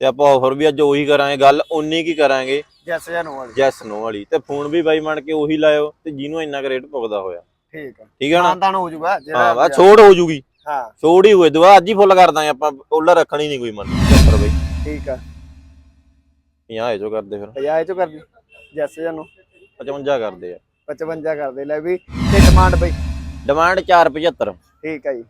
ਤੇ ਆਪਾਂ ਆਫਰ ਵੀ ਅੱਜ ਉਹੀ ਕਰਾਂਗੇ ਗੱਲ ਉਨੀ ਕੀ ਕਰਾਂਗੇ? ਜੈਸ ਜਾਂ ਨੋ ਵਾਲੀ। ਜੈਸ ਨੋ ਵਾਲੀ। ਤੇ ਫੋਨ ਵੀ ਬਾਈ ਮੰਨ ਕੇ ਉਹੀ ਲਾਇਓ ਤੇ ਜਿਹਨੂੰ ਇੰਨਾ ਰੇਟ ਪੁੱਗਦਾ ਹੋਇਆ। ਠੀਕ ਆ। ਠੀਕ ਹੈ ਨਾ? ਮਾਨਦਾਨ ਹੋ ਜਾਊਗਾ ਹਾਂ ਵਾ ਛੋੜ ਹੋ ਜੂਗੀ। ਹਾਂ। ਛੋੜ ਹੀ ਹੋਏ ਦੁਆ ਅੱਜ ਹੀ ਫੁੱਲ ਕਰ ਦਾਂਗੇ ਆਪਾਂ। ਉਹਲਾ ਰੱਖਣੀ ਨਹੀਂ ਕੋਈ ਮੰਨ 70 ਬਾਈ। ਠੀਕ ਆ। 50 ਜੋ ਕਰਦੇ ਫਿਰ। 50 ਚੋਂ ਕਰਦੀ। ਜੈਸ ਜਾਂ ਨੋ। 55 ਕਰਦੇ ਆ। 55 ਕਰਦੇ। ਲੈ ਵੀ ਤੇ ਡਿਮਾਂਡ ਬਈ। ਡਿਮਾਂਡ 475 ਠੀਕ ਆ ਜੀ।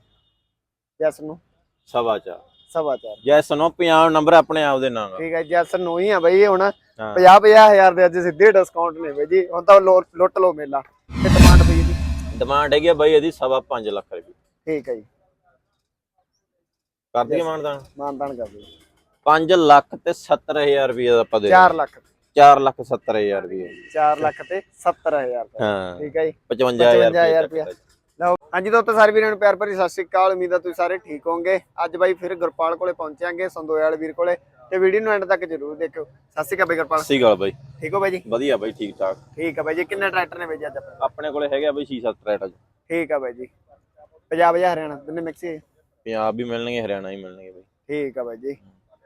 ਜੈਸ ਨੂੰ। ਸਵਾ ਚਾਰ। ਸਵਾ ਚਾਰ। ਜੈਸ ਨੋ 50 ਨੰਬਰ ਆਪਣੇ ਆਪ ਦੇ ਨਾਮ ਠੀਕ ਹੈ ਜੈਸ ਨੂੰ ਹੀ ਆ ਬਈ ਹੁਣ। ਹਾਂ। 50 50000 ਦੇ ਅੱਜ ਸਿੱਧੇ ਡਿਸਕਾਊਂਟ ਨੇ ਬਈ ਜੀ। ਹੁਣ ਤਾਂ ਲੁੱਟ ਲੋ ਮੇਲਾ। ਤੇ ਡਿਮਾਂਡ ਬਈ ਇਹਦੀ। ਡਿਮਾਂਡ ਹੈਗੀ ਬਾਈ ਇਹਦੀ ਸਵਾ 5 ਲੱਖ ਰੁਪਏ। ਠੀਕ ਹੈ ਜੀ। ਕਰ ਦਈਏ ਮਾਨਦਾਨ? ਮਾਨਦਾਨ ਕਰ ਦਿਓ। 5 ਲੱਖ ਤੇ 70000 ਰੁਪਏ ਦਾ ਆਪਾਂ ਦੇ 4 ਲੱਖ। 4 ਲੱਖ 70000 ਰੁਪਏ। 4 ਲੱਖ ਤੇ 70000 ਦਾ। ਹਾਂ। ਠੀਕ ਹੈ ਜੀ। 55000 55,000 ਰੁਪਏ। ਲਓ ਹਾਂਜੀ ਦੋਸਤੋ ਸਾਰੇ ਵੀਰਾਂ ਨੂੰ ਪਿਆਰ ਭਰੀ ਸਤਿ ਸ਼੍ਰੀ ਅਕਾਲ। ਉਮੀਦ ਆ ਤੁਸੀਂ ਸਾਰੇ ਠੀਕ ਹੋਵੋਗੇ। ਅੱਜ ਬਾਈ ਫਿਰ ਗੁਰਪਾਲ ਕੋਲੇ ਪਹੁੰਚਾਂਗੇ ਸੰਦੋਇਆਲ ਵੀਰ ਕੋਲੇ। ਤੇ ਵੀਡੀਓ ਨੂੰ ਐਂਡ ਤੱਕ ਜਰੂਰ ਦੇਖਿਓ। ਸਤਿ ਸ਼੍ਰੀ ਅਕਾਲ ਬਾਈ ਗੁਰਪਾਲ। ਸਹੀ ਗੱਲ ਬਾਈ। ਠੀਕ ਹੋ ਬਾਈ ਜੀ? ਵਧੀਆ ਬਾਈ ਠੀਕ ਠਾਕ। ਠੀਕ ਆ ਬਾਈ ਜੀ। ਕਿੰਨੇ ਟਰੈਕਟਰ ਨੇ ਜੀ ਅੱਜ ਆਪਣੇ? ਆਪਣੇ ਕੋਲੇ ਹੈਗੇ ਆ ਬਾਈ 6-7 ਟਰੈਕਟਰ ਠੀਕ ਆ ਬਾਈ ਜੀ। ਪੰਜਾਬ ਹਜ਼ਾਰ ਹਰਿਆਣਾ ਦੋਨੇ ਮਿਕਸ। ਹੀ ਹੈ? ਪੰਜਾਬ ਵੀ ਮਿਲਣਗੇ ਹਰਿਆਣਾ ਹੀ ਮਿਲਣਗੇ ਬਾਈ। ਠੀਕ ਆ ਬਾਈ ਜੀ।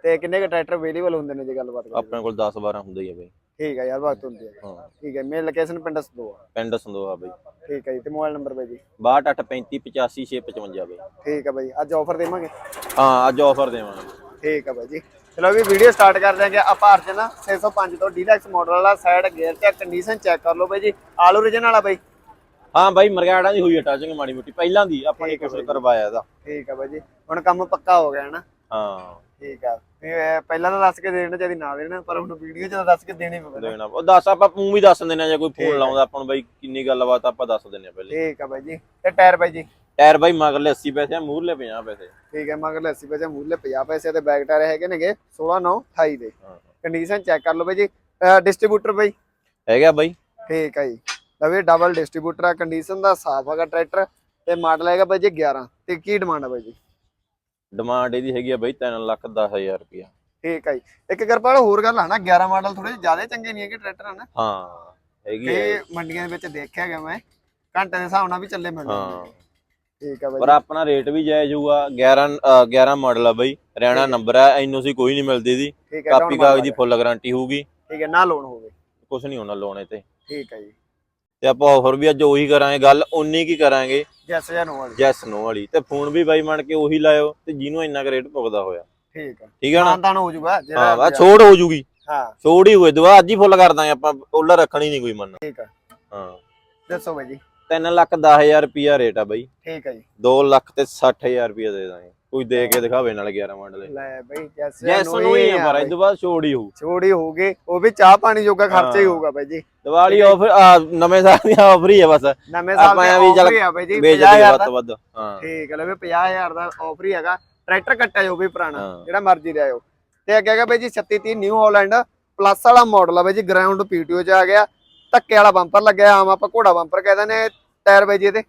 ਤੇ ਕਿੰਨੇ ਕ ਟਰੈਕਟਰ ਅਵੇਲੇਬਲ ਹੁੰਦੇ ਨੇ ਜੇ ਗੱਲਬਾਤ ਕਰੀਏ? ਆਪਣੇ ਕੋਲ 10-12 ਹੁੰਦੇ ਹੀ ਆ ਬਾਈ। ਠੀਕ ਆ ਯਾਰ ਬਾਤ ਹੁੰਦੀ ਹੈ ਹਾਂ। ਠੀਕ ਹੈ ਮੇਨ ਲੋਕੇਸ਼ਨ ਪਿੰਡ ਸਦੋ ਆ। ਪਿੰਡ ਸੰਦੋਆ ਬਾਈ। ਠੀਕ ਹੈ ਜੀ ਤੇ ਮੋਬਾਈਲ ਨੰਬਰ ਬਾਈ ਜੀ। 6285585655 ਬਾਈ। ਠੀਕ ਆ ਬਾਈ ਅੱਜ ਆਫਰ ਦੇਵਾਂਗੇ? ਹਾਂ ਅੱਜ ਆਫਰ ਦੇਵਾਂਗੇ। ਠੀਕ ਆ ਬਾਈ ਜੀ। ਚਲੋ ਵੀ ਵੀਡੀਓ ਸਟਾਰਟ ਕਰਦੇ ਹਾਂ ਆਪਾਂ ਅਰਜਨ 605 ਤੋਂ ਡੀਲੈਕਸ ਮਾਡਲ ਵਾਲਾ side gear check condition check ਕਰ ਲਓ ਬਾਈ ਜੀ। ਆਲ ਓਰੀਜਨ ਵਾਲਾ ਬਾਈ। ਹਾਂ ਬਾਈ ਮਰਗਾੜਾ ਦੀ ਹੋਈ ਹੈ ਟਾਚਿੰਗ ਮਾੜੀ ਮੋਟੀ। ਪਹਿਲਾਂ ਦੀ ਆਪਾਂ ਨੇ ਕੁਝ। ਕਰਵਾਇਆ ਇਹਦਾ। ਠੀਕ ਆ ਬਾਈ ਜੀ। ਹੁਣ ਕੰਮ ਪੱਕਾ ਹੋ ਗਿਆ ਨਾ? ਹਾਂ। ਠੀਕ ਆ। ਤੇ ਇਹ ਪਹਿਲਾਂ ਤਾਂ ਦੱਸ ਕੇ ਦੇਣਾ ਚਾਹੀਦੀ ਨਾ ਦੇਣਾ ਪਰ ਹੁਣ ਵੀਡੀਓ 'ਚ ਤਾਂ ਦੱਸ ਕੇ ਦੇਣੀ ਪਊਗਾ ਦੇਣਾ ਉਹ ਦੱਸ ਆਪਾਂ ਮੂੰਹ ਵੀ ਦੱਸ ਦਿੰਦੇ ਆ ਜੇ ਕੋਈ ਫੋਨ ਆ। ਲਾਉਂਦਾ ਆਪਾਂ ਨੂੰ ਬਾਈ ਕਿੰਨੀ ਗੱਲਬਾਤ ਆਪਾਂ ਦੱਸ ਦਿੰਦੇ ਆ ਪਹਿਲੇ। ਠੀਕ ਆ ਬਾਈ ਜੀ। ਤੇ ਟਾਇਰ ਬਾਈ ਜੀ? ਟਾਇਰ ਬਾਈ ਮਗਰਲੇ 80 ਪੈਸੇ ਆ ਮੂਹਰਲੇ 50 ਪੈਸੇ ਠੀਕ ਹੈ ਮਗਰ 80 ਪੈਸੇ ਮੂਲੇ 50 ਪੈਸੇ ਤੇ ਬੈਕ ਟਾਇਰ ਹੈਗੇ ਨੇਗੇ 16 9 28 ਦੇ। ਹਾਂ। ਕੰਡੀਸ਼ਨ ਚੈੱਕ ਕਰ ਲਓ ਬਾਈ ਜੀ। ਡਿਸਟ੍ਰੀਬਿਊਟਰ ਬਾਈ। ਹੈਗਾ ਬਾਈ। ਠੀਕ ਹੈ ਜੀ। ਲਵੇ ਡਬਲ ਡਿਸਟ੍ਰੀਬਿਊਟਰ ਆ ਕੰਡੀਸ਼ਨ ਦਾ ਸਾਫ਼ ਹੈਗਾ ਟਰੈਕਟਰ ਤੇ ਮਾਡਲ ਹੈਗਾ ਬਾਈ ਜੀ 11 ਤੇ ਕੀ ਡਿਮਾਂਡ ਹੈ ਬਾਈ ਜੀ? ਡਿਮਾਂਡ ਇਹਦੀ ਹੈਗੀ ਆ ਬਾਈ 3 ਲੱਖ 10000 ਰੁਪਇਆ ਠੀਕ ਹੈ ਜੀ। ਇੱਕ ਕਿਰਪਾਲ ਹੋਰ ਗੱਲ ਆ ਨਾ 11 ਮਾਡਲ ਥੋੜੇ ਜ਼ਿਆਦਾ ਚੰਗੇ ਨਹੀਂ ਹੈਗੇ ਟਰੈਕਟਰ ਹਨ ਹਾਂ ਹੈਗੀ ਆ। ਇਹ ਮੰਡੀਆਂ ਦੇ ਵਿੱਚ ਦੇਖਿਆ ਗਿਆ ਮੈਂ। ਘੰਟੇ ਦੇ ਹਿਸਾਬ ਨਾਲ ਵੀ ਚੱਲੇ ਮਿਲਦੇ ਹਾਂ। ਠੀਕ ਹੈ ਬਾਈ। ਪਰ ਆਪਣਾ ਰੇਟ ਵੀ ਜਾਇਜ਼ ਹੋਊਗਾ। 11 ਅ, 11 ਮਾਡਲ ਆ ਬਾਈ। ਹਰਿਆਣਾ ਨੰਬਰ ਆ। ਐਨਓਸੀ ਕੋਈ ਨਹੀਂ ਮਿਲਦੀ ਦੀ ਕਾਪੀ ਕਾਗਜ਼ ਦੀ ਫੁੱਲ ਗਾਰੰਟੀ ਹੋਊਗੀ। ਠੀਕ ਹੈ ਨਾ ਲੋਨ ਹੋਵੇ। ਕੁਝ ਨਹੀਂ ਹੋਣਾ ਲੋਨੇ ਤੇ ਠੀਕ ਹੈ ਜੀ। ਤੇ ਆਪਾਂ ਆਫਰ ਵੀ ਅੱਜ ਉਹੀ ਕਰਾਂਗੇ ਗੱਲ ਉਨੀ ਕੀ ਕਰਾਂਗੇ? ਜੈਸ ਜਾਂ ਨੋ ਵਾਲੀ। ਜੈਸ ਨੋ ਵਾਲੀ। ਤੇ ਫੋਨ ਵੀ ਬਾਈ ਮੰਨ ਕੇ ਉਹੀ ਲਾਇਓ ਤੇ ਜਿਹਨੂੰ ਇੰਨਾ ਰੇਟ ਪੁੱਗਦਾ ਹੋਇਆ। ਠੀਕ ਹੈ ਠੀਕ ਹੈ ਨਾ? ਹੋ ਜਾਊਗਾ ਹਾਂ ਛੋੜ ਹੋ ਜੂਗੀ ਹਾਂ। ਛੋੜ ਹੀ ਹੋਏ ਦੁਆ ਅੱਜ ਹੀ ਫੁੱਲ ਕਰ ਦਾਂਗੇ ਆਪਾਂ ਉਹਲਾ ਰੱਖਣੀ ਨਹੀਂ ਕੋਈ ਮੰਨ। ਠੀਕ ਹੈ ਹਾਂ। ਦੱਸੋ ਬਾਈ ਜੀ। 3 ਲੱਖ 10000 ਰੁਪਿਆ ਰੇਟ ਆ ਬਾਈ। ਠੀਕ ਹੈ ਜੀ। 2 ਲੱਖ ਤੇ 60000 ਰੁਪਿਆ ਦੇ ਦਾਂਗੇ। ਕੋਈ ਦੇ ਕੇ ਦਿਖਾਵੇ ਨਾਲ 11 ਮਾਡਲ ਲੈ। ਬਈ ਜੈਸ ਜੈਸ ਨੂੰ ਹੀ ਆ ਪਰ ਇਹ ਤੋਂ ਬਾਅਦ ਛੋੜ ਹੀ ਹੋਊ। ਛੋੜੀ ਹੋਊਗੀ। ਉਹ ਵੀ ਚਾਹ ਪਾਣੀ ਜੋਗਾ ਖਰਚਾ ਹੀ ਹਾਂ। ਹੋਊਗਾ ਬਾਈ ਜੀ। ਦੀਵਾਲੀ ਆਫਰ ਨਵੇਂ ਸਾਲ ਦੀ ਆਫਰ ਹੀ ਆ ਬਸ। ਨਵੇਂ ਸਾਲ ਦੇ ਐਂ ਵੀ ਚੱਲ ਆਫਰ ਹੀ ਆ ਬਾਈ ਜੀ ਵੇਚ 50000 ਦੇ। ਵੱਧ ਹਾਂ। ਠੀਕ ਹੈ ਲੈ ਵੀ 50000 ਦਾ ਆਫਰ ਹੀ ਹੈਗਾ। ਟਰੈਕਟਰ ਕੱਟਿਆ ਜੋ ਵੀ ਪੁਰਾਣਾ ਹਾਂ। ਜਿਹੜਾ ਮਰਜ਼ੀ ਲਿਆਓ ਤੇ ਅੱਗੇ ਹੈਗਾ ਬਾਈ ਜੀ 3630 ਨਿਊ ਹਾਲੈਂਡ ਪਲੱਸ ਵਾਲਾ ਮਾਡਲ ਆ ਬਾਈ ਜੀ ਗਰਾਊਂਡ ਪੀਟੀਓ ਚ ਆ ਗਿਆ। ਧੱਕੇ ਵਾਲਾ ਬੰਪਰ ਲੱਗਿਆ ਆਮ ਆਪਾਂ ਘੋੜਾ ਬੰਪਰ ਕਹਿੰਦੇ ਨੇ ਟਾਇਰ ਬਾਈ ਜੀ ਇਹਦੇ।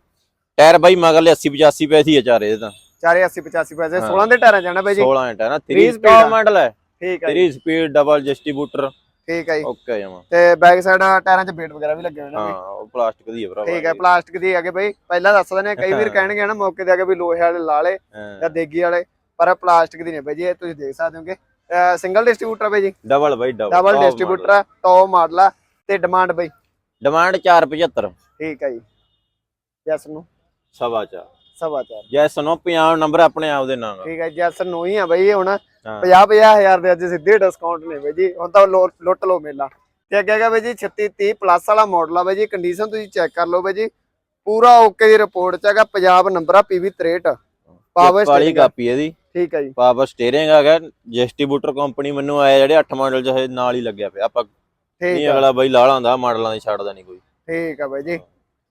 ਟਾਇਰ ਬਾਈ ਮਗਰਲੇ 80 85 ਪੈਸੇ ਹੀ ਆ ਚਾਰੇ ਇਹਦੇ ਤਾਂ। 480 85 ਪੈਸੇ ਹਾਂ। 16 ਦੇ ਟਾਇਰਾਂ ਜਾਣਾ ਬਾਈ ਜੀ। 16 ਇੰਟ ਹੈ ਨਾ 3 Three speed ਸਪੀਡ ਆ। ਮਾਡਲ ਹੈ ਠੀਕ ਹੈ 3 ਜੀ ਸਪੀਡ ਡਬਲ ਡਿਸਟ੍ਰੀਬਿਊਟਰ ਠੀਕ ਹੈ ਜੀ। ਓਕੇ ਜਮਾ ਤੇ ਬੈਕ ਸਾਈਡ ਟਾਇਰਾਂ 'ਚ ਬੇਟ ਵਗੈਰਾ ਵੀ ਲੱਗੇ ਹੋਏ ਨੇ ਹਾਂ ਬਾਈ। ਉਹ ਪਲਾਸਟਿਕ ਦੀ ਹੈ ਭਰਾ ਠੀਕ ਹੈ ਪਲਾਸਟਿਕ ਦੀ ਹੈਗੇ ਬਈ। ਪਹਿਲਾਂ ਦੱਸ ਦਿੰਦੇ ਆ, ਕਈ ਵੀਰ ਹਾਂ। ਕਹਿਣਗੇ ਨਾ ਮੌਕੇ ਤੇ ਆ ਕੇ ਵੀ ਲੋਹੇ ਵਾਲੇ ਲਾਲੇ ਜਾਂ ਦੇਗੀ ਵਾਲੇ ਪਰ ਪਲਾਸਟਿਕ ਦੀ ਨੇ ਬਈ ਜੀ ਇਹ ਤੁਸੀਂ ਦੇਖ ਸਕਦੇ ਹੋਗੇ। ਸਿੰਗਲ ਡਿਸਟ੍ਰੀਬਿਊਟਰ ਬਈ ਜੀ। ਡਬਲ ਬਾਈ ਡਬਲ ਡਬਲ ਡਿਸਟ੍ਰੀਬਿਊਟਰ ਆ ਟੌਪ ਮਾਡਲ ਆ ਤੇ ਡਿਮਾਂਡ ਬਈ। ਡਿਮਾਂਡ 475 ਠੀਕ ਹੈ ਜੀ। ਨੂੰ ਸਵਾ ਚਾਰ। ਸਵਾ ਚਾਰ। ਜੈਸ ਨੂੰ 50 ਨੰਬਰ ਆਪਣੇ ਆਪ ਦੇ ਨਾਮ ਠੀਕ ਹੈ ਜੈਸ ਨੂੰ ਹੀ ਆ ਬਈ ਹੁਣ। ਹਾਂ। 50 50000 ਦੇ ਅੱਜ ਸਿੱਧੇ ਡਿਸਕਾਊਂਟ ਨੇ ਬਈ ਜੀ। ਹੁਣ ਤਾਂ ਲੁੱਟ ਲੋ ਮੇਲਾ। ਤੇ ਅੱਗੇ ਹੈਗਾ ਬਈ ਜੀ 36 30 ਪਲੱਸ ਵਾਲਾ ਮਾਡਲ ਆ ਬਈ ਜੀ। ਕੰਡੀਸ਼ਨ ਤੁਸੀਂ ਚੈੱਕ ਕਰ ਲਓ ਬਈ ਜੀ। ਪੂਰਾ ਓਕੇ ਦੀ ਰਿਪੋਰਟ ਚ ਹੈਗਾ ਪੰਜਾਬ ਨੰਬਰ ਆ PV 63 ਪਾਵਰ ਵਾਲੀ ਕਾਪੀ ਇਹਦੀ। ਠੀਕ ਹੈ ਜੀ। ਪਾਵਰ ਸਟੀਅਰਿੰਗ ਹੈਗਾ ਡਿਸਟ੍ਰੀਬਿਊਟਰ ਕੰਪਨੀ ਮੈਨੂੰ ਆਇਆ ਜਿਹੜੇ 8 ਮਾਡਲ ਜਿਹੇ ਨਾਲ ਹੀ ਲੱਗਿਆ ਪਿਆ। ਆਪਾਂ ਠੀਕ ਹੈ ਅਗਲਾ ਬਾਈ ਲਾਲਾ ਹੁੰਦਾ ਮਾਡਲਾਂ ਦੀ ਛੱਡਦਾ ਨਹੀਂ ਕੋਈ। ਠੀਕ ਆ ਬਾਈ ਜੀ।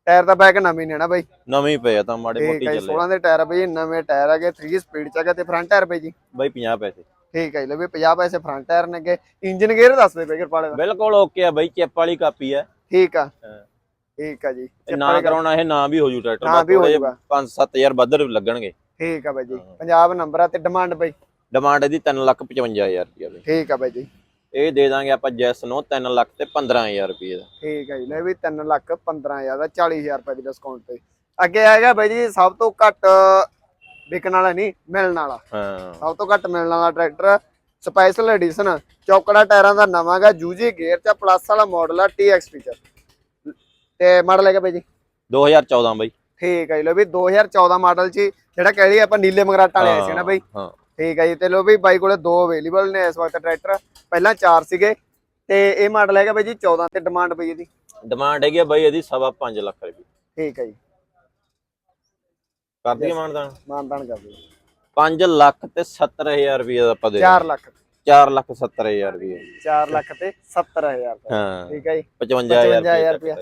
ਟਾਇਰ ਤਾਂ ਬੈਕ ਨਵੇਂ ਨੇ ਨਾ ਬਾਈ। ਨਵੇਂ ਪਏ ਆ ਤਾਂ ਮਾੜੇ ਮੋਟੀ ਚੱਲੇ 16 ਦੇ ਟਾਇਰ ਬਾਈ ਨਵੇਂ ਟਾਇਰ ਹੈਗੇ 3 ਸਪੀਡ ਚ ਹੈਗਾ ਤੇ ਫਰੰਟ ਟਾਇਰ ਬਾਈ ਜੀ। ਬਾਈ 50 ਪੈਸੇ। ਠੀਕ ਹੈ ਜੀ ਲੈ ਵੀ 50 ਪੈਸੇ ਫਰੰਟ ਟਾਇਰ ਨੇਗੇ ਇੰਜਨ ਗੇਅਰ ਦੱਸ ਦੇ ਬਾਈ ਕਿਰਪਾਲੇ ਦਾ। ਬਿਲਕੁਲ ਓਕੇ ਆ ਬਾਈ ਚਿੱਪ ਵਾਲੀ ਕਾਪੀ ਆ। ਠੀਕ ਆ। ਠੀਕ ਆ ਜੀ ਨਾ ਕਰਾਉਣਾ ਇਹ ਨਾ ਵੀ ਹੋ ਜੂ ਟਰੈਕਟਰ ਨਾ ਵੀ ਹੋ ਜਾਊਗਾ 5-7000 ਵੱਧ ਲੱਗਣਗੇ। ਠੀਕ ਆ ਬਾਈ ਜੀ। ਪੰਜਾਬ ਨੰਬਰ ਆ ਤੇ ਡਿਮਾਂਡ ਬਾਈ। ਡਿਮਾਂਡ ਇਹਦੀ 355000 ਰੁਪਏ ਬਾਈ। ਠੀਕ ਆ ਬਾਈ ਜੀ। ਇਹ ਦੇ ਦਾਂਗੇ ਆਪਾਂ ਜੈਸ ਨੂੰ 3 ਲੱਖ ਤੇ 15000 ਰੁਪਏ ਦਾ। ਠੀਕ ਆ ਜੀ ਲੈ ਵੀ 3 ਲੱਖ 15000 ਦਾ 40000 ਰੁਪਏ ਦੀ ਡਿਸਕਾਊਂਟ ਤੇ। ਅੱਗੇ ਹੈਗਾ ਬਾਈ ਜੀ ਸਭ ਤੋਂ ਘੱਟ ਵਿਕਣ ਵਾਲਾ ਨਹੀਂ ਮਿਲਣ ਵਾਲਾ। ਹਾਂ। ਸਭ ਤੋਂ ਘੱਟ ਮਿਲਣ ਵਾਲਾ ਟਰੈਕਟਰ ਸਪੈਸ਼ਲ ਐਡੀਸ਼ਨ ਚੌਕੜਾ ਟਾਇਰਾਂ ਦਾ ਨਵਾਂਗਾ ਜੂਜੀ ਗੇਅਰ ਚ ਪਲੱਸ ਵਾਲਾ ਮਾਡਲ ਆ TX ਫੀਚਰ ਤੇ ਮਾਡਲ ਹੈਗਾ ਬਾਈ ਜੀ? 2014 ਬਾਈ। ਠੀਕ ਹੈ ਜੀ ਲੋ ਵੀ 2014 ਮਾਡਲ ਚ ਹੀ, ਜਿਹੜਾ ਕਹਿ ਲਈ ਆਪਾਂ ਨੀਲੇ ਮਗਰਾਟਾਂ ਵਾਲੇ ਆਏ ਸੀ ਨਾ ਬਾਈ। ਹਾਂ। ਠੀਕ ਹੈ ਜੀ ਤੇ ਲੋ ਵੀ ਬਾਈ ਕੋਲੇ ਦੋ ਅਵੇਲੇਬਲ ਨੇ ਇਸ ਵਕਤ ਟਰੈਕਟਰ। ਪਹਿਲਾਂ ਚਾਰ ਸੀਗੇ ਤੇ ਇਹ ਮਾਡਲ ਹੈਗਾ ਬਾਈ ਜੀ 14 ਤੇ ਡਿਮਾਂਡ ਪਈ ਇਹਦੀ। ਡਿਮਾਂਡ ਹੈਗੀ ਆ ਬਾਈ ਇਹਦੀ ਸਵਾ 5 ਲੱਖ ਰੁਪਏ। ਠੀਕ ਹੈ ਜੀ। ਕਰ ਦਈਏ ਮਾਨਦਾਨ? ਮਾਨਦਾਨ ਕਰ ਦਿਓ 5 ਲੱਖ ਤੇ 70000 ਰੁਪਏ ਦਾ ਆਪਾਂ ਦੇ 4 ਲੱਖ। 4 ਲੱਖ 70000 ਰੁਪਏ। 4 ਲੱਖ ਤੇ 70000 ਰੁਪਏ। ਹਾਂ। ਠੀਕ ਹੈ ਜੀ। 55000 55,000 ਰੁਪਏ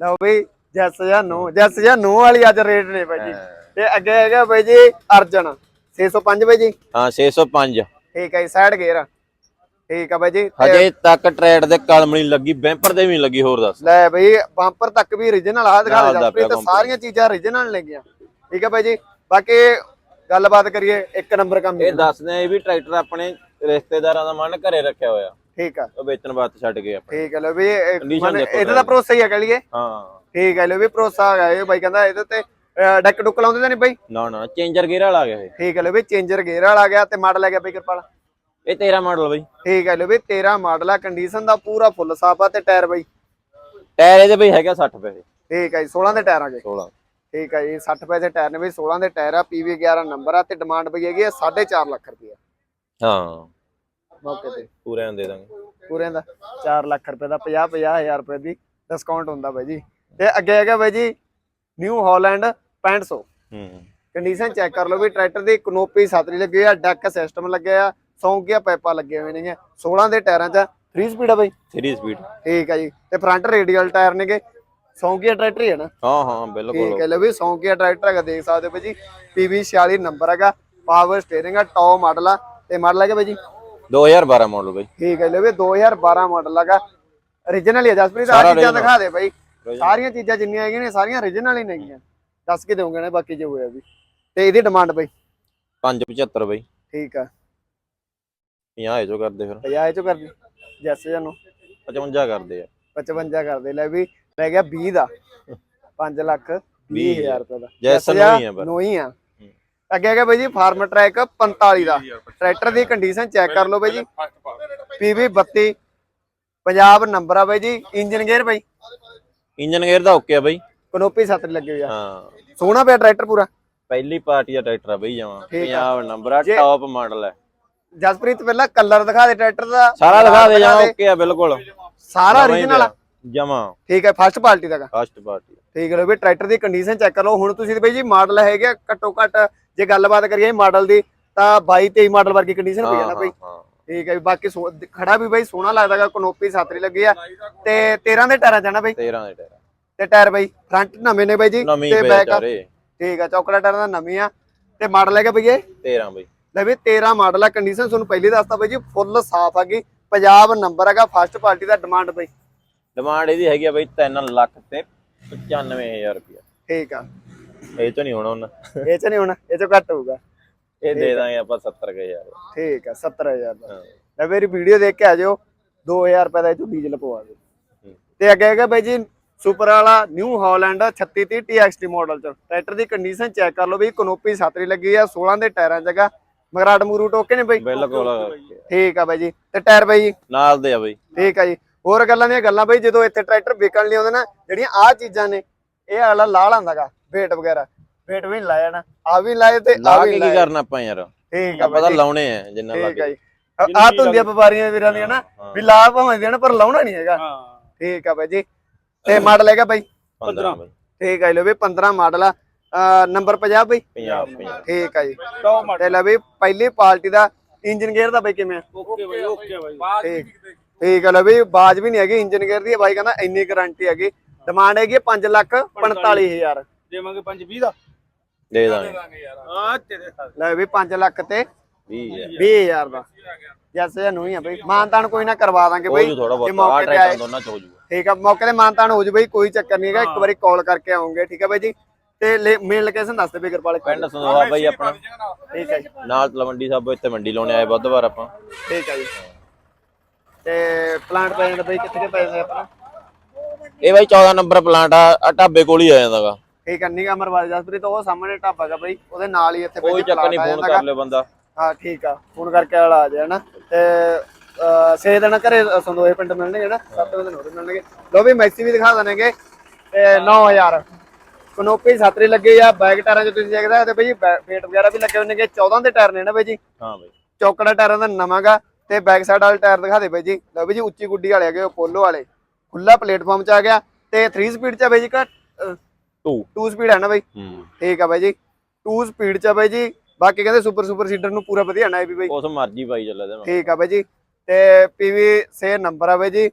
ਲਓ ਬਈ ਜੈਸ ਜਾਂ ਨੋ ਜੈਸ ਜਾਂ ਨੋ ਵਾਲੀ ਅੱਜ ਰੇਟ ਨੇ ਬਾਈ ਜੀ। ਤੇ ਅੱਗੇ ਹੈਗਾ ਬਾਈ ਜੀ ਅਰਜਨ। 605 ਬਾਈ ਜੀ? ਹਾਂ 605 ਠੀਕ ਹੈ ਜੀ ਸਾਈਡ ਗੇਅਰ ਠੀਕ ਆ ਬਾਈ ਜੀ ਹਜੇ ਤੱਕ ਟਰੈਡ ਦੇ ਕਲਮ ਨਹੀਂ ਲੱਗੀ ਬੈਂਪਰ ਦੇ ਵੀ ਲੱਗੀ ਹੋਰ ਦੱਸ। ਲੈ ਬਈ ਬੰਪਰ ਤੱਕ ਵੀ origignal ਆ ਦਿਖਾ ਦੇ ਜਸਪ੍ਰੀਤ ਸਾਰੀਆਂ ਚੀਜ਼ਾਂ origignal ਲੱਗੀਆਂ ਠੀਕ ਹੈ ਬਾਈ ਜੀ ਬਾਕੀ ਗੱਲਬਾਤ ਕਰੀਏ ਇੱਕ ਨੰਬਰ ਕੰਮ ਇਹ ਦੱਸਦੇ ਆ ਇਹ ਵੀ ਟਰੈਕਟਰ ਆਪਣੇ ਰਿਸ਼ਤੇਦਾਰਾਂ ਦਾ ਮਨ ਘਰੇ ਰੱਖਿਆ ਹੋਇਆ। ਠੀਕ ਆ। ਉਹ ਵੇਚਣ ਵਾਸਤੇ ਛੱਡ ਗਏ ਆਪਣੇ। ਠੀਕ ਹੈ ਲੋ ਵੀ ਇਹਦਾ ਤਾਂ ਭਰੋਸਾ ਹੀ ਆ ਕਹ ਲਈਏ। ਹਾਂ। ਠੀਕ ਹੈ ਲੋ ਵੀ ਭਰੋਸਾ ਹੈਗਾ ਇਹ ਬਾਈ ਕਹਿੰਦਾ ਇਹਦੇ ਤੇ ਡੈਕ ਡੁੱਕ ਲਾਉਂਦੇ ਤਾਂ ਨਹੀਂ ਬਾਈ? ਨਾ ਨਾ ਚੇਂਜਰ ਗੇਅਰ ਵਾਲਾ ਆ ਗਿਆ ਇਹ। ਠੀਕ ਹੈ ਲੋ ਵੀ ਚੇਂਜਰ ਗੇਅਰ ਵਾਲਾ ਆ ਗਿਆ ਤੇ ਮਾਡਲ ਆ ਗਿਆ ਬਾਈ ਕਿਰਪਾਲ। ਇਹ 13 ਮਾਡਲ ਬਈ। ਠੀਕ ਹੈ ਲੋ ਵੀ 13 ਮਾਡਲ ਆ ਕੰਡੀਸ਼ਨ ਦਾ ਪੂਰਾ ਫੁੱਲ ਸਾਫ਼ ਆ ਤੇ ਟਾਇਰ ਬਾਈ। ਟਾਇਰ ਇਹਦੇ ਬਈ ਹੈਗਾ 60 ਪੈਸੇ। ਠੀਕ ਹੈ ਜੀ 16 ਦੇ ਟਾਇਰਾਂ ਦੇ 16 ਠੀਕ ਹੈ ਜੀ 60 ਪੈਸੇ ਟਾਇਰ ਨੇ ਬਈ 16 ਦੇ ਟਾਇਰ ਆ PV 11 ਨੰਬਰ ਆ ਤੇ ਡਿਮਾਂਡ ਪਈ ਹੈਗੀ 4.5 ਲੱਖ ਰੁਪਏ ਹਾਂ। ਮੌਕੇ ਤੇ। ਪੂਰੇ ਦੇ ਦਾਂਗੇ। ਪੂਰੇ ਦਾ। 4 ਲੱਖ ਰੁਪਏ ਦਾ 50 50000 ਰੁਪਏ ਦੀ ਡਿਸਕਾਊਂਟ ਹੁੰਦਾ ਬਾਈ ਜੀ। ਤੇ ਅੱਗੇ ਹੈਗਾ ਬਾਈ ਜੀ ਨਿਊ ਹਾਲੈਂਡ 6500 ਹੂੰ। ਕੰਡੀਸ਼ਨ ਚੈੱਕ ਕਰ ਲਓ ਵੀ ਟਰੈਕਟਰ ਦੀ ਕਨੋਪੀ ਸਾਤਰੀ ਲੱਗੀ ਹੋਈ ਆ ਡੈਕ ਸਿਸਟਮ ਲੱਗਿਆ ਆ ਸੌਂਕੀਆਂ ਪਾਈਪਾਂ ਲੱਗੇ ਹੋਏ ਨੇਗੇ 16 ਦੇ ਟਾਇਰਾਂ 'ਚ 3 ਸਪੀਡ ਆ ਬਾਈ। 3 ਸਪੀਡ ਠੀਕ ਆ ਜੀ। ਤੇ ਫਰੰਟ ਰੇਡੀਅਲ ਟਾਇਰ ਨੇਗੇ। ਸੌਂਕੀਆ ਟਰੈਕਟਰ ਹੀ ਹੈ ਨਾ। ਹਾਂ ਹਾਂ ਬਿਲਕੁਲ। ਠੀਕ ਹੈ ਲਓ ਵੀ ਸੌਂਕੀਆ ਟਰੈਕਟਰ ਹੈਗਾ ਦੇਖ ਸਕਦੇ ਹੋ ਬਾਈ ਜੀ। PV 46 ਨੰਬਰ ਹੈਗਾ ਪਾਵਰ ਸਟੀਅਰਿੰਗ ਆ ਟੌਪ ਮਾਡਲ ਆ। ਤੇ ਮਾਡਲ ਹੈਗਾ ਬਾਈ ਜੀ? 2012 ਮਾਡਲ ਬਈ। ਠੀਕ ਹੈ ਲਓ ਵੀ 2012 ਮਾਡਲ ਹੈਗਾ। Origignal ਹੀ ਆ ਜਸਪ੍ਰੀਤ ਆ ਚੀਜ਼ਾਂ। ਦਿਖਾ ਦੇ ਬਾਈ। ਸਾਰੀਆਂ ਚੀਜ਼ਾਂ ਜਿੰਨੀਆਂ ਹੈਗੀਆਂ ਨੇ ਸਾਰੀਆਂ origignal ਹੀ ਨੇਗੀਆਂ। ਦੱਸ ਕੇ ਦੇਵਾਂਗੇ ਨਾ ਬਾਕੀ ਜੇ ਹੋਇਆ ਵੀ। ਤੇ ਇਹਦੀ ਡਿਮਾਂਡ ਬਾਈ? 575 ਬਈ। ਠੀਕ ਆ। 50 ਇਹ ਜੋ ਕਰਦੇ ਫਿਰ। 50 ਇਹ ਚੋਂ ਕਰ ਦੇ ਜੈਸੇ ਜਾਨੂੰ। 55 ਕਰਦੇ ਆ। 55 ਕਰ ਦੇ ਲੈ ਵੀ ਰਹਿ ਗਿਆ 20 ਦਾ। 5 ਲੱਖ 20000 ਰੁਪਏ ਦਾ। ਜੈਸਨ ਜੈਸੇ ਨੂੰ ਹੀ ਆ ਨੋ ਹੀ ਆ। ਅੱਗੇ ਹੈਗਾ ਬਾਈ ਜੀ ਫਾਰਮ ਟਰੈਕ 45 ਦਾ। ਟਰੈਕਟਰ ਦੀ ਕੰਡੀਸ਼ਨ ਚੈੱਕ ਕਰ ਲਓ ਬਾਈ ਜੀ। PV 32 ਪੰਜਾਬ ਨੰਬਰ ਆ ਬਾਈ ਜੀ। ਇੰਜਨ ਗੇਅਰ ਬਾਈ। ਇੰਜਨ ਗੇਅਰ ਦਾ ਓਕੇ ਆ ਬਈ। ਕਨੋਪੀ ਸੱਤ ਲੱਗੀ ਹੋਈ ਆ। ਹਾਂ। ਸੋਹਣਾ ਪਿਆ ਟਰੈਕਟਰ ਪੂਰਾ? ਪਹਿਲੀ ਪਾਰਟੀ ਦਾ ਟਰੈਕਟਰ ਆ ਬਈ ਜਾਵਾਂ। ਠੀਕ ਆ। ਪੰਜਾਬ ਨੰਬਰ ਆ ਜੇ- ਟੌਪ ਮਾਡਲ ਹੈ ਜਸਪ੍ਰੀਤ ਪਹਿਲਾਂ ਕਲਰ ਦਿਖਾ ਦੇ ਟਰੈਕਟਰ ਦਾ। ਸਾਰਾ ਦਿਖਾ ਦੇ ਜਾਵਾਂ ਓਕੇ ਆ ਬਿਲਕੁਲ। ਸਾਰਾ origignal ਆ। ਜਮਾ। ਠੀਕ ਹੈ ਫਸਟ ਪਾਰਟੀ ਦਾ ਗਾ। ਫਸਟ ਪਾਰਟੀ ਠੀਕ ਹੈ ਲੋ ਵੀ ਟਰੈਕਟਰ ਦੀ ਕੰਡੀਸ਼ਨ ਚੈੱਕ ਕਰ। ਲਓ ਹੁਣ ਤੁਸੀਂ ਬਾਈ ਜੀ ਮਾਡਲ ਹੈਗੇ ਆ, ਘੱਟੋ ਘੱਟ ਜੇ ਗੱਲਬਾਤ ਕਰੀਏ ਮਾਡਲ ਦੀ ਤਾਂ 22 23 ਮਾਡਲ ਵਰਗੀ ਕੰਡੀਸ਼ਨ ਪਈ ਆ ਨਾ ਬਾਈ। ਹਾਂ ਠੀਕ ਹੈ ਵੀ ਬਾਕੀ ਸੋ- ਖੜਾ ਵੀ ਬਾਈ ਸੋਹਣਾ ਲੱਗਦਾਗਾ ਕਨੋਪੀ ਸਾਤਰੀ ਲੱਗੀ ਆ। ਤੇ 13 ਦੇ ਟਾਇਰਾਂ ਜਾਣਾ ਬਾਈ? 13 ਦੇ ਟਾਇਰ। ਤੇ ਟਾਇਰ ਬਾਈ ਫਰੰਟ ਨਵੇਂ ਨੇ ਬਾਈ ਜੀ ਤੇ ਚਾਰੇ ਠੀਕ ਆ ਚੌਕੜਾ ਟਾਇਰ ਦਾ ਨਵੀਂ ਆ। ਤੇ ਮਾਡਲ ਹੈਗਾ ਬਈ ਇਹ? 13 ਬਈ। ਲੈ ਵੀ 13 ਮਾਡਲ ਆ ਕੰਡੀਸ਼ਨ ਤੁਹਾਨੂੰ ਪਹਿਲੀ ਦੱਸਤਾ ਬਾਈ ਜੀ ਫੁੱਲ ਸਾਫ਼ ਹੈਗੀ ਪੰਜਾਬ ਨੰਬਰ ਹੈਗਾ ਫਸਟ ਪਾਰਟੀ ਦਾ ਡਿਮਾਂਡ ਬਾਈ। ਡਿਮਾਂਡ ਇਹਦੀ ਹੈਗੀ ਆ ਬਈ 3 ਲੱਖ ਤੇ 95000 ਰੁਪਇਆ। ਠੀਕ ਆ। ਇਹ ਚ ਨਹੀਂ ਹੋਣਾ ਉਹਨਾਂ ਇਹ ਚ ਨਹੀਂ ਹੁਣ ਇਹ ਚ ਘੱਟ ਹੋਊਗਾ। ਇਹ ਦੇ ਦਾਂਗੇ ਆਪਾਂ 70000 ਠੀਕ ਆ 70000 ਦਾ। ਲੈ ਮੇਰੀ ਵੀਡੀਓ ਦੇਖ ਕੇ ਆ ਜਾਓ 2000 ਰੁਪਏ ਦਾ ਇਹ ਚ ਡੀਜ਼ਲ ਪਵਾ ਦਿਓ। ਤੇ ਅੱਗੇ ਹੈਗਾ ਬਾਈ ਜੀ ਸੁਪਰ ਵਾਲਾ ਨਿਊ ਹਾਲੈਂਡ 3630 TXT ਮਾਡਲ ਚ। ਟਰੈਕਟਰ ਦੀ ਕੰਡੀਸ਼ਨ ਚੈੱਕ ਕਰ ਲਓ ਵੀ ਕਨੋਪੀ ਸਾਤਰੀ ਲੱਗੀ ਆ 16 ਦੇ ਟਾਇਰਾਂ ਹੈਗਾ ਮਗਰਾਟ ਮੂਰੂਟ ਓਕੇ ਨੇ ਬਾਈ। ਬਿਲਕੁਲ। ਠੀਕ ਆ ਬਾਈ ਜੀ। ਤੇ ਟਾਇਰ ਬਾਈ ਜੀ? ਨਾਲ ਦੇ ਆ ਬਈ। ਠੀਕ ਆ ਜੀ। ਹੋਰ ਗੱਲਾਂ ਦੀਆਂ ਗੱਲਾਂ ਬਈ ਜਦੋਂ ਇੱਥੇ ਟਰੈਕਟਰ ਵਿਕਣ ਲਈ ਆਉਂਦੇ ਨਾ ਜਿਹੜੀਆਂ ਆਹ ਚੀਜ਼ਾਂ ਨੇ ਇਹ ਅਗਲਾ ਲਾ ਲਾਂਦਾਗਾ ਵੇਟ ਵਗੈਰਾ। ਵੇਟ ਵੀ ਲਾਇਆ ਨਾ। ਆ ਵੀ ਲਾਏ ਤੇ ਆ ਵੀ ਕੇ ਕਰਨਾ ਆਪਾਂ ਯਾਰ? ਠੀਕ ਆ ਤਾਂ ਬਾਈ ਜੀ, ਲਾਉਣੇ ਆ ਜਿੰਨਾ ਠੀਕ ਆ ਲੱਗੇ। ਜੀ। ਆਹ ਹੁੰਦੀਆਂ ਵਪਾਰੀਆਂ ਵੀਰਾਂ ਦੀਆਂ ਨਾ ਵੀ ਲਾ ਭਾਵੇਂ ਦੇਣ ਪਰ ਲਾਉਣਾ ਨਹੀਂ ਹੈਗਾ। ਠੀਕ ਆ ਬਾਈ ਜੀ। ਤੇ ਮਾਡਲ ਹੈਗਾ ਬਾਈ? 15 ਬਈ ਠੀਕ ਆ ਜੀ ਲੋ ਵੀ 15 ਮਾਡਲ ਆ। ਨੰਬਰ 50 ਬਈ? 50 50 ਠੀਕ ਆ ਜੀ। ਤੇ ਲੈ ਵੀ ਪਹਿਲੀ ਪਾਰਟੀ ਦਾ ਇੰਜਨ ਗੇਅਰ ਦਾ ਬਈ ਕਿਵੇਂ ਆ? ਓਕੇ ਬਾਈ ਓਕੇ ਬਾਈ। ਠੀਕ। ਠੀਕ ਹੈ ਲੈ ਵੀ ਬਾਜ ਵੀ ਨਹੀਂ ਹੈਗੀ ਇੰਜਨ ਗੇਅਰ ਦੀ ਬਾਈ ਕਹਿੰਦਾ ਇੰਨੀ ਗਾਰੰਟੀ ਹੈਗੀ। ਡਿਮਾਂਡ ਹੈਗੀ 5 ਲੱਖ 45000 ਦੇਵਾਂਗੇ 5 20 ਦਾ। ਦੇ ਦਾਂਗੇ। ਆ ਤੇਰੇ ਸਾਥ ਲੈ ਵੀ 5 ਲੱਖ ਤੇ 20000 20000 ਦਾ। ਜੈਸੇ ਜਾਂ ਨੂੰ ਹੀ ਆ ਬਈ। ਮਾਨਤਾਨ ਕੋਈ ਨਾ ਕਰਵਾ ਦਾਂਗੇ ਬਈ ਜੂ ਥੋੜਾ ਬਹੁਤ ਆ ਮੌਕੇ ਤੇ ਆਏ। ਟਰੈਕਟਰ ਦੋਨਾਂ ਚ ਹੋ ਜੂਗਾ। ਠੀਕ ਆ ਮੌਕੇ ਤੇ ਮਾਨਤਾਨ ਹੋ ਜੂ ਬਈ ਕੋਈ ਚੱਕਰ ਨਹੀਂ ਹੈਗਾ ਇੱਕ ਵਾਰੀ ਕਾਲ ਕਰਕੇ ਆਉਂਗੇ ਠੀਕ ਹੈ ਬਈ ਜੀ। ਤੇ ਮੇਨ ਲੋਕੇਸ਼ਨ ਦੱਸ ਦੇ ਬੇਗਰ ਵਾਲੇ ਪਿੰਡ ਸੰਦੋਆ ਬਾਈ ਆਪਣਾ। ਠੀਕ ਹੈ ਜੀ। ਨਾਲ ਤਲਵੰਡੀ ਸਾਹਿਬ ਇੱਥੇ ਮੰਡੀ ਲਾਉਣੇ ਆਏ ਬੁੱਧਵਾਰ ਆਪਾਂ। ਠੀਕ ਹੈ ਜੀ। ਤੇ ਪਲਾਂਟ ਪੈ ਜਾਂਦਾ ਬਈ ਕਿੱਥੇ ਕੇ ਪੈ ਜਾਂਦਾ ਆਪਣਾ? ਇਹ ਬਾਈ 14 ਨੰਬਰ ਪਲਾਂਟ ਆ ਢਾਬੇ ਕੋਲ ਹੀ ਆ ਜਾਂਦਾਗਾ ਠੀਕ ਹੈ ਨਿਗਾ ਅਮਰਵਾਲ ਜਸਪ੍ਰੀਤ ਉਹ ਸਾਹਮਣੇ ਢਾਬਾ ਬਈ ਉਹਦੇ ਨਾਲ ਹੀ ਇੱਥੇ ਕੋਈ ਚੱਕਰ ਨਹੀਂ ਆ ਫੋਨ। ਕਰ ਲਿਓ ਬੰਦਾ। ਹਾਂ ਠੀਕ ਆ। ਫੋਨ ਕਰਕੇ ਵਾਲਾ ਆ ਜਾਏ ਨਾ ਤੇ ਛੇ ਦਿਨ ਘਰੇ ਸੰਦੋਏ ਪਿੰਡ ਮਿਲਣਗੇ ਨਾ ਸੱਤਵੇਂ ਦਿਨ ਹੋਰ ਮਿਲਣਗੇ। ਲੋ ਵੀ ਮੈਸੀ ਵੀ ਦਿਖਾ ਦਣਗੇ। ਤੇ 9000 ਕਨੋਪੀ ਸਾਤਰੀ ਲੱਗੇ ਆ ਬੈਕ ਟਾਇਰਾਂ 'ਚ ਤੁਸੀਂ ਦੇਖਦੇ ਤੇ ਬਈ ਫੇਟ ਵਗੈਰਾ ਵੀ ਲੱਗੇ ਹੋਣਗੇ 14 ਦੇ ਟਾਇਰ ਨੇ ਨਾ ਬਈ ਜੀ? ਹਾਂ ਬਈ। ਚੌਕੜਾ ਟਾਇਰਾਂ ਦਾ ਨਵਾਂਗਾ ਤੇ ਬੈਕ ਸਾਈਡ ਵਾਲੇ ਟਾਇਰ ਦਿਖਾ ਦੇ ਬਾਈ ਜੀ। ਲਓ ਬਈ ਜੀ ਉੱਚੀ ਗੁੱਡੀ ਵਾਲੇ ਹੈਗੇ ਪੋਲੋ ਵਾਲੇ। ਖੁੱਲਾ ਪਲੇਟਫਾਰਮ 'ਚ ਆ ਗਿਆ ਤੇ 3 ਸਪੀਡ 'ਚ ਆ ਬਾਈ ਜੀ ਕਾ Two। 2 ਸਪੀਡ ਹੈ ਨਾ ਬਾਈ? ਠੀਕ ਆ ਬਾਈ ਜੀ। 2 ਸਪੀਡ 'ਚ ਆ ਬਾਈ ਜੀ। ਬਾਕੀ ਕਹਿੰਦੇ ਸੁਪਰ ਸੁਪਰ ਸੀਡਰ ਨੂੰ ਪੂਰਾ ਵਧੀਆ ਨਾ ਵੀ ਬਾਈ। ਉਸ ਮਰਜ਼ੀ ਬਾਈ ਚੱਲੇ ਤੇ ਠੀਕ ਆ ਬਾਈ ਜੀ। ਤੇ ਪੀਵੀ ਸੇ ਨੰਬਰ ਆ ਬਾਈ ਜੀ।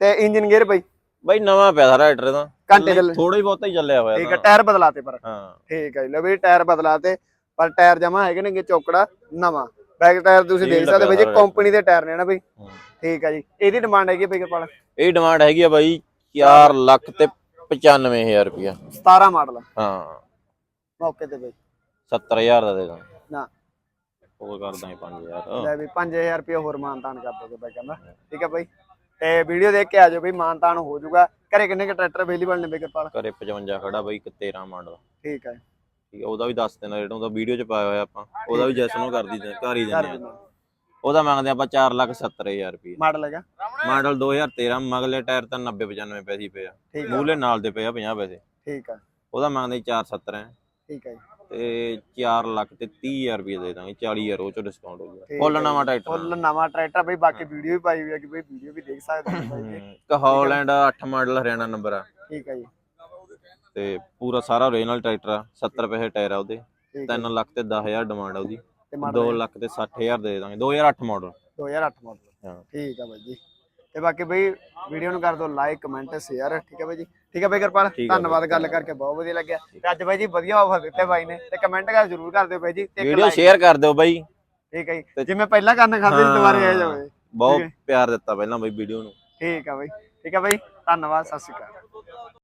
ਤੇ ਇੰਜਨ ਗੇਅਰ ਬਾਈ। ਬਾਈ ਨਵਾਂ ਪਿਆ ਸਾਰਾ ਦਾ ਘੰਟੇ ਚੱਲੇ। ਥੋੜਾ ਹੀ ਬਹੁਤਾ ਹੀ ਚੱਲਿਆ ਹੋਇਆ ਠੀਕ ਆ। ਟਾਇਰ ਬਦਲਾਤੇ ਪਰ। ਹਾਂ। ਠੀਕ ਆ ਜੀ ਲਓ ਬਈ ਟਾਇਰ ਬਦਲਾਤੇ ਪਰ ਟਾਇਰ ਜਮਾ ਹੈਗੇ ਨੇਗੇ ਚੌਕੜਾ ਨਵਾਂ। ਬੈਕ ਟਾਇਰ ਤੁਸੀਂ ਦੇਖ ਸਕਦੇ ਬਾਈ ਜੀ। ਕੰਪਨੀ ਦੇ ਟਾਇਰ ਨੇ ਨਾ ਬਾਈ। ਠੀਕ ਆ ਜੀ ਇਹਦੀ ਡਿਮਾਂਡ ਹੈਗੀ ਬਾਈ ਕਿਰਪਾਲ ਇਹ ਡਿਮਾਂਡ ਹੈਗੀ ਆ ਬਾਈ 4 ਲੱਖ ਤੇ 95000 ਰੁਪਇਆ। 17 ਮਾਡਲ। ਹਾਂ। ਮੌਕੇ ਤੇ ਬਾਈ। 70000 ਦਾ ਦੇ ਦਾਂ ਨਾ। ਉਹ ਕਰ ਦਾਂਗੇ 5000 ਲੈ ਵੀ 5000 ਰੁਪਏ ਹੋਰ ਮਾਨਤਾਨ ਕਰ ਦੋਗੇ ਬਾਈ ਕਹਿੰਦਾ। ਠੀਕ ਹੈ ਬਾਈ। ਤੇ ਵੀਡੀਓ ਦੇਖ ਕੇ ਆ ਜਾਓ ਬਈ ਮਾਨਤਾਨ ਹੋ ਜਾਊਗਾ। ਘਰੇ ਕਿੰਨੇ ਕੁ ਟਰੈਕਟਰ ਅਵੇਲੇਬਲ ਨੇ ਬਈ ਕਿਰਪਾਲ? ਘਰੇ 55 ਖੜਾ ਬਾਈ ਇੱਕ 13 ਮਾਡਲ। ਠੀਕ ਹੈ ਠੀਕ ਆ ਉਹਦਾ ਵੀ ਦੱਸ ਦੇਣਾ ਰੇਟ ਉਹਦਾ ਵੀਡੀਓ ਚ ਪਾਇਆ ਹੋਇਆ ਆਪਾਂ। ਉਹਦਾ ਵੀ ਜੈਸ ਨੂੰ ਕਰ ਦੀ ਘਰ ਹੀ ਦਿੰਦੇ ਆ। ਦਿੰਦਾ ਉਹਦਾ ਮੰਗਦੇ ਆਪਾਂ 4 ਲੱਖ 70000 ਰੁਪਏ। ਮਾਡਲ ਹੈਗਾ। ਮਾਡਲ 2013 ਮਗਲੇ ਟਾਇਰ ਤਾਂ 90 95 ਪੈਸੇ ਆ। ਹੈ ਮੂਲੇ ਨਾਲ ਦੇ ਪਏ ਆ 50 ਪੈਸੇ। ਠੀਕ ਹੈ ਉਹਦਾ ਮੰਗਦੇ 470 ਹੈ ਠੀਕ ਹੈ ਜੀ। ਤੇ 4 ਲੱਖ ਤੇ 30000 ਰੁਪਏ ਦੇ ਦਾਂਗੇ 40000 ਉਹ ਚੋਂ ਡਿਸਕਾਊਂਟ ਹੋ ਜਾਊਗਾ। ਫੁੱਲ ਨਵਾਂ। ਟਰੈਕਟਰ ਫੁੱਲ ਨਵਾਂ ਟਰੈਕਟਰ ਬਈ ਬਾਕੀ ਵੀਡੀਓ ਵੀ ਪਾਈ ਹੋਈ ਹੈ ਕਿ ਬਈ ਵੀਡੀਓ ਵੀ ਦੇਖ ਸਕਦੇ ਹੋ ਬਾਈ। ਜੀ। ਇੱਕ ਹੌਲੈਂਡ 8 ਮਾਡਲ ਹਰਿਆਣਾ ਨੰਬਰ ਆ। ਠੀਕ ਹੈ ਜੀ। ਤੇ ਪੂਰਾ ਸਾਰਾ ਓਰੀਜਨਲ ਟਰੈਕਟਰ ਆ 70 ਪੈਸੇ ਟਾਇਰ ਆ ਉਹਦੇ। ਠੀਕ ਹੈ 3 ਲੱਖ ਤੇ 10000 ਡਿਮਾਂਡ ਆ ਉਹਦੀ। ਤੇ ਮਾਡਲ 2 ਲੱਖ ਤੇ 60000 ਦੇ ਦਾਂਗੇ। 2008 ਮਾਡਲ 2008 ਮਾਡਲ ਹਾਂ। ਠੀਕ ਹੈ ਬਾਈ ਜੀ। ਤੇ ਬਾਕੀ ਬਈ ਵੀਡੀਓ ਨੂੰ ਕਰ ਦਿਓ ਲਾਈਕ ਕਮੈਂਟ ਸ਼ੇਅਰ ਠੀਕ ਹੈ ਬਾਈ ਜੀ? ਠੀਕ ਹੈ ਬਾਈ ਕਿਰਪਾਲ ਧੰਨਵਾਦ ਗੱਲ ਕਰਕੇ ਬਹੁਤ ਵਧੀਆ ਲੱਗਿਆ। ਤੇ ਅੱਜ ਬਾਈ ਜੀ ਵਧੀਆ ਆਫਰ ਦਿੱਤੇ ਬਾਈ ਨੇ ਤੇ ਕਮੈਂਟ ਕਰ ਜ਼ਰੂਰ ਕਰ ਦਿਓ ਬਾਈ ਜੀ ਤੇ ਵੀਡੀਓ ਸ਼ੇਅਰ ਕਰ ਦਿਓ ਬਾਈ। ਠੀਕ ਹੈ ਜੀ ਜਿਵੇਂ ਪਹਿਲਾਂ ਕਰਨ ਖਾਦੇ ਸੀ ਦੁਬਾਰੇ ਆ ਜਾਵੇ ਬਹੁਤ ਪਿਆਰ ਦਿੱਤਾ ਪਹਿਲਾਂ ਬਾਈ ਵੀਡੀਓ ਨੂੰ। ਠੀਕ ਹੈ ਬਾਈ ਠੀਕ ਹੈ ਬਾਈ ਧੰਨਵਾਦ ਸਤਿ ਸ਼੍ਰੀ ਅਕਾਲ।